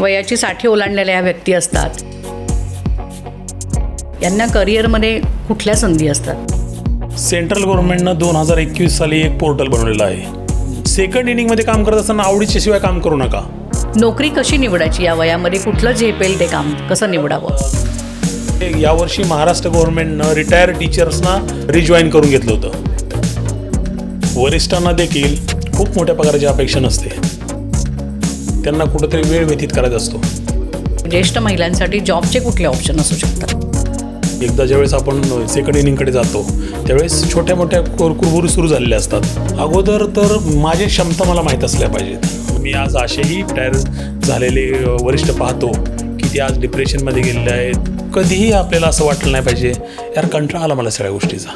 वयाची साठी ओलांडलेल्या ह्या व्यक्ती असतात. यांना करिअरमध्ये कुठल्या संधी असतात? सेंट्रल गव्हर्नमेंटनं दोन हजार एकवीस साली एक पोर्टल बनवलेलं आहे. सेकंड इनिंगमध्ये काम करत असताना आवडीच्या शिवाय काम करू नका. नोकरी कशी निवडायची? या वयामध्ये कुठलं झेपेल ते काम कसं निवडावं? यावर्षी महाराष्ट्र गव्हर्नमेंटनं रिटायर्ड टीचर्सना रिजॉईन करून घेतलं होतं. वरिष्ठांना देखील खूप मोठ्या पगाराची अपेक्षा नसते. त्यांना कुठंतरी वेळ व्यतीत करायचा असतो. ज्येष्ठ महिलांसाठी जॉबचे कुठले ऑप्शन असू शकतात? एकदा ज्यावेळेस आपण सेकंड इनिंगकडे जातो त्यावेळेस छोट्या मोठ्या कुरकुरबुरी सुरू झालेल्या असतात. अगोदर तर माझी क्षमता मला माहीत असल्या पाहिजेत. मी आज असेही रिटायर झालेले वरिष्ठ पाहतो की ते आज डिप्रेशनमध्ये गेलेले आहेत. कधीही आपल्याला असं वाटलं नाही पाहिजे यार कंटाळा आला मला सगळ्या गोष्टीचा.